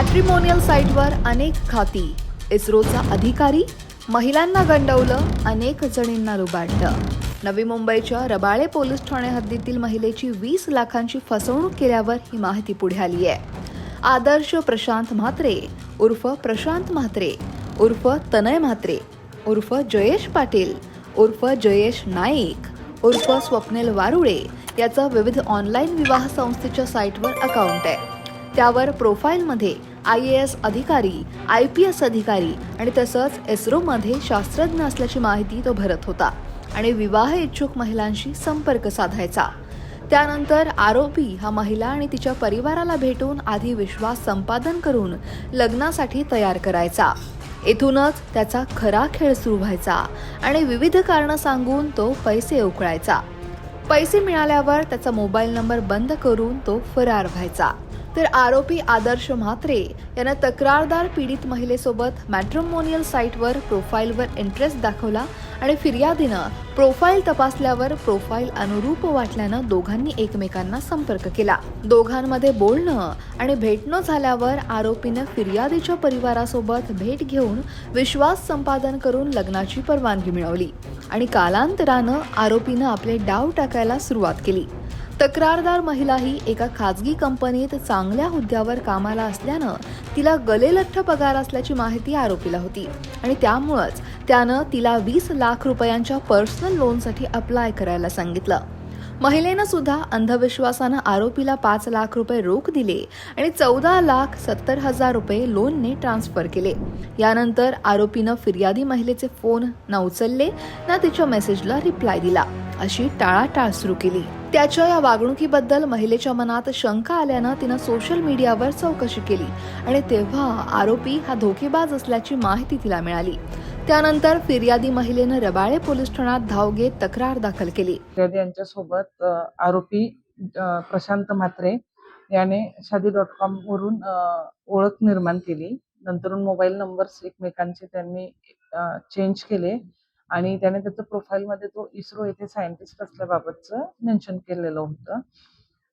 Matrimonial साईटवर अनेक खाती. इस्रोचा अधिकारी महिलांना गंडवलं अनेक जणींना लुबाडलं. नवी मुंबईच्या रबाळे पोलीस ठाणे हद्दीतील महिलेची वीस लाखांची फसवणूक केल्यावर ही माहिती पुढे आली आहे. आदर्श प्रशांत म्हात्रे उर्फ प्रशांत म्हात्रे उर्फ तनय म्हात्रे उर्फ जयेश पाटील उर्फ जयेश नाईक उर्फ स्वप्नील वारुळे याचं विविध ऑनलाईन विवाह संस्थेच्या साईटवर अकाउंट आहे. त्यावर प्रोफाईलमध्ये आय ए एस अधिकारी आय पी एस अधिकारी आणि तसंच इस्रोमध्ये शास्त्रज्ञ असल्याची माहिती तो भरत होता आणि विवाह इच्छुक महिलांशी संपर्क साधायचा. त्यानंतर आरोपी हा महिला आणि तिच्या परिवाराला भेटून आधी विश्वास संपादन करून लग्नासाठी तयार करायचा. येथूनच त्याचा खरा खेळ सुरू व्हायचा आणि विविध कारणं सांगून तो पैसे उकळायचा. पैसे मिळाल्यावर त्याचा मोबाईल नंबर बंद करून तो फरार व्हायचा. तर आरोपी आदर्श म्हात्रे यानं तक्रारदार पीडित महिलेसोबत मॅट्रिमोनियल साईटवर प्रोफाईलवर इंटरेस्ट दाखवला आणि फिर्यादीनं प्रोफाईल तपासल्यावर प्रोफाईल अनुरूप वाटल्यानं दोघांनी एकमेकांना संपर्क केला. दोघांमध्ये बोलणं आणि भेटणं झाल्यावर आरोपीनं फिर्यादीच्या परिवारासोबत भेट घेऊन विश्वास संपादन करून लग्नाची परवानगी मिळवली आणि कालांतरानं आरोपीनं आपले डाव टाकायला सुरुवात केली. तक्रारदार महिला ही एका खाजगी कंपनीत चांगल्या हुद्द्यावर कामाला असल्यानं तिला गलेलठ्ठ पगार असल्याची माहिती आरोपीला होती. आणि त्यामुळंच त्यानं तिला वीस लाख रुपयांच्या पर्सनल लोनसाठी अप्लाय करायला सांगितलं. महिलेनं सुद्धा अंधविश्वासानं आरोपीला पाच लाख रुपये रोख दिले आणि चौदा लाख सत्तर हजार रुपये लोनने ट्रान्स्फर केले. यानंतर आरोपीनं फिर्यादी महिलेचे फोन न उचलले ना तिच्या मेसेजला रिप्लाय दिला. अशी टाळाटाळ सुरू केली. त्याच्या या वागणुकीबद्दल महिलेच्या मनात शंका आल्यानं तिनं सोशल मीडियावर चौकशी केली आणि तेव्हा आरोपी हा धोकेबाज असल्याची माहिती तिला मिळाली. त्यानंतर फिर्यादी महिलेनं रबाळे पोलीस ठाण्यात धाव घेत तक्रार दाखल केली. फिर्यादी यांच्यासोबत आरोपी प्रशांत म्हात्रे याने शादी डॉट कॉम वरून ओळख निर्माण केली. नंतर मोबाईल नंबर्स एकमेकांचे त्यांनी चेंज केले आणि त्याने त्याचं प्रोफाईलमध्ये तो इस्रो येथे सायंटिस्ट असल्याबाबतचं मेन्शन केलेलं होतं.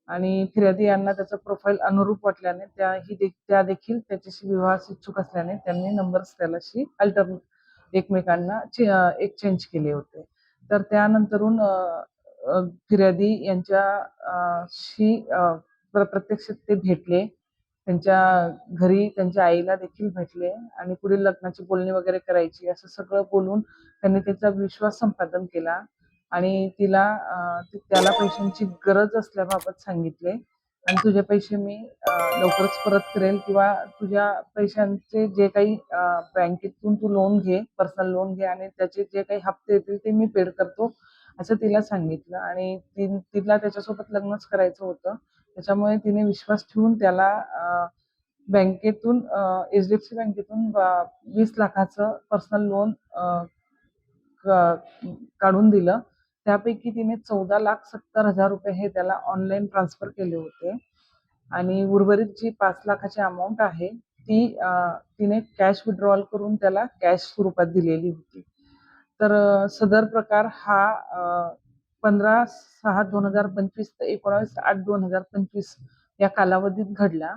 आणि फिर्यादी यांना त्याचं प्रोफाईल अनुरूप वाटल्याने त्याही त्या देखील त्याच्याशी विवाह इच्छुक असल्याने त्यांनी नंबर्स त्यालाशी अल्टर एकमेकांना एक्सचेंज केले होते. तर त्यानंतरून फिर्यादी यांच्याशी प्रत्यक्ष ते भेटले. त्यांच्या घरी त्यांच्या आईला देखील भेटले आणि पुढील लग्नाची बोलणी वगैरे करायची असं सगळं बोलून त्यांनी त्याचा विश्वास संपादन केला आणि तिला त्याला पैशांची गरज असल्याबाबत सांगितले. आणि तुझे पैसे मी लवकरच परत करेल किंवा तुझ्या पैशांचे जे काही बँकेतून तू लोन घे पर्सनल लोन घे आणि त्याचे जे काही हप्ते येतील ते मी पेड करतो असं तिला सांगितलं. आणि ती- तिला त्याच्यासोबत लग्नच करायचं होतं. त्याच्यामुळे तिने विश्वास ठेवून त्याला बँकेतून एच डी एफ सी बँकेतून वीस लाखाचं पर्सनल लोन काढून दिलं. त्यापैकी तिने चौदा लाख सत्तर हजार रुपये हे त्याला ऑनलाईन ट्रान्सफर केले होते. आणि उर्वरित जी पाच लाखाची अमाऊंट आहे ती तिने कॅश विड्रॉल करून त्याला कॅश स्वरूपात दिलेली होती. तर सदर प्रकार हा पंधरा सहा दोन हजार पंचवीस ते एकोणावीस आठ दोन हजार पंचवीस या कालावधीत घडला.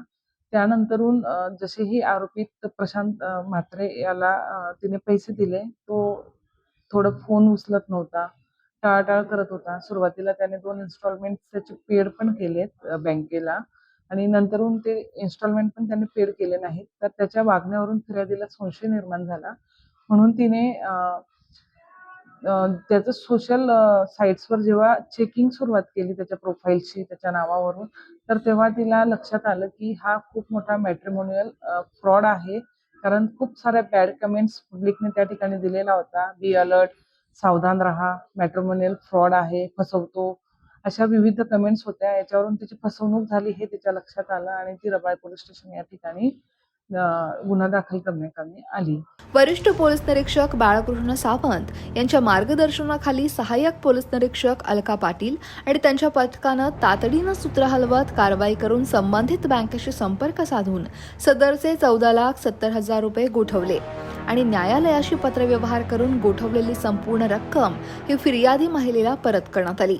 त्यानंतरून जसेही आरोपीत प्रशांत म्हात्रे याला तिने पैसे दिले तो थोडं फोन उचलत नव्हता. टाळाटाळ करत होता. सुरुवातीला त्याने दोन इन्स्टॉलमेंट त्याचे पेड पण केलेत बँकेला. आणि नंतरून ते इन्स्टॉलमेंट पण त्याने पेड केले नाहीत. तर त्याच्या वागण्यावरून फिर्यादीला संशय निर्माण झाला. म्हणून तिने त्याचं सोशल साईट्सवर जेव्हा चेकिंग सुरुवात केली त्याच्या प्रोफाईलची त्याच्या नावावरून तर तेव्हा तिला लक्षात आलं की हा खूप मोठा मॅट्रिमोनियल फ्रॉड आहे. कारण खूप साऱ्या बॅड कमेंट्स पब्लिकने त्या ठिकाणी दिलेला होता. बी अलर्ट सावधान राहा. मॅट्रोमोनियल फ्रॉड आहे फसवतो. अशा विविध कमेंट्स होत्या. याच्यावरून तिची फसवणूक झाली हे तिच्या लक्षात आलं आणि ती रबाळ पोलीस स्टेशन या ठिकाणी गुन्हा दाखल करण्यात आली. वरिष्ठ पोलीस निरीक्षक बाळकृष्ण सावंत यांच्या मार्गदर्शनाखाली सहाय्यक पोलीस निरीक्षक अलका पाटील आणि त्यांच्या पथकानं तातडीनं सूत्र हलवत कारवाई करून संबंधित बँकेशी संपर्क साधून सदरचे चौदा लाख सत्तर हजार रुपये गोठवले आणि न्यायालयाशी पत्रव्यवहार करून गोठवलेली संपूर्ण रक्कम ही फिर्यादी महिलेला परत करण्यात आली.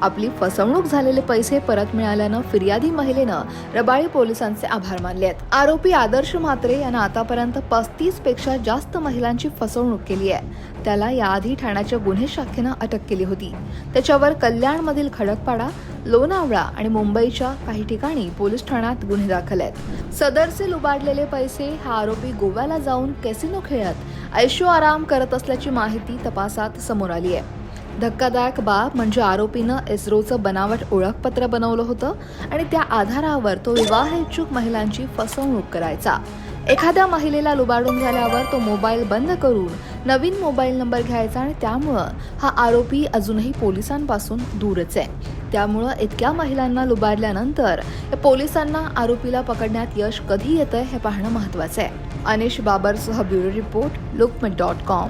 आपली फसवणूक झालेले पैसे परत मिळाल्यानं फिर्यादी महिलेनं रबाळी पोलिसांचे आभार मानले आहेत आरोपी आदर्श म्हात्रे यानं आतापर्यंत पस्तीसपेक्षा जास्त महिलांची फसवणूक केली आहे. त्याला याआधी ठाण्याच्या गुन्हे शाखेनं अटक केली होती. त्याच्यावर कल्याणमधील खडकपाडा लोणावळा आणि मुंबईच्या काही ठिकाणी पोलीस ठाण्यात गुन्हे दाखल आहेत. सदरचे लुबाडलेले पैसे हा आरोपी गोव्याला जाऊन कॅसिनो खेळत ऐशो आराम करत असल्याची माहिती तपासात समोर आली आहे. धक्कादायक बाब म्हणजे आरोपीनं इस्रोचं बनावट ओळखपत्र बनवलं होतं आणि त्या आधारावर तो विवाह इच्छुक महिलांची फसवणूक करायचा. एखाद्या महिलेला लुबाडून झाल्यावर तो मोबाईल बंद करून नवीन मोबाईल नंबर घ्यायचा आणि त्यामुळं हा आरोपी अजूनही पोलिसांपासून दूरच आहे. त्यामुळं इतक्या महिलांना लुबाडल्यानंतर पोलिसांना आरोपीला पकडण्यात यश कधी येतं हे पाहणं महत्त्वाचं आहे. Anish बाबरसह bureau report Lokmat dot com.